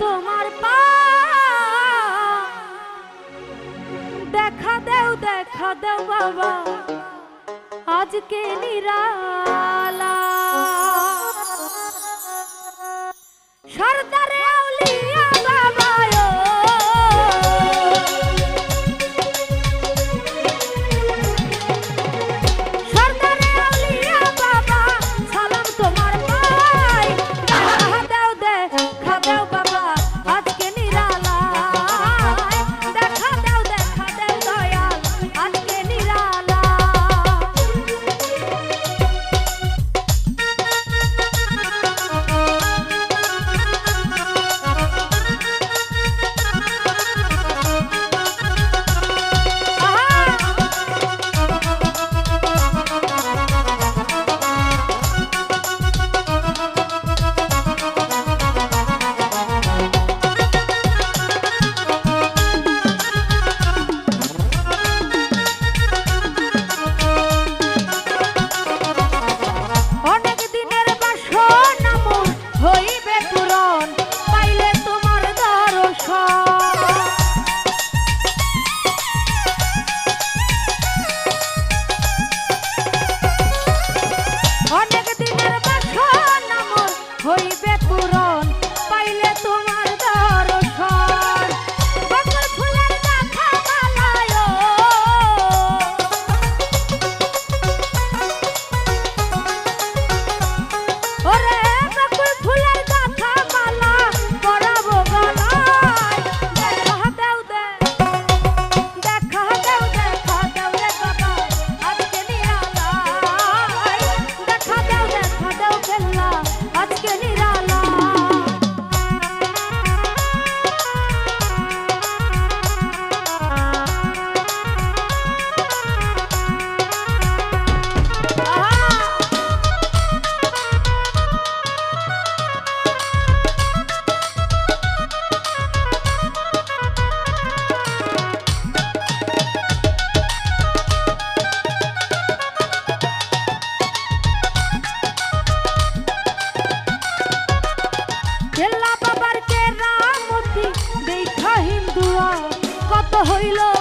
তোমার পা। দেখা দেও দেখা দেও বাবা আজকে নিরালা। সরদারে 去了。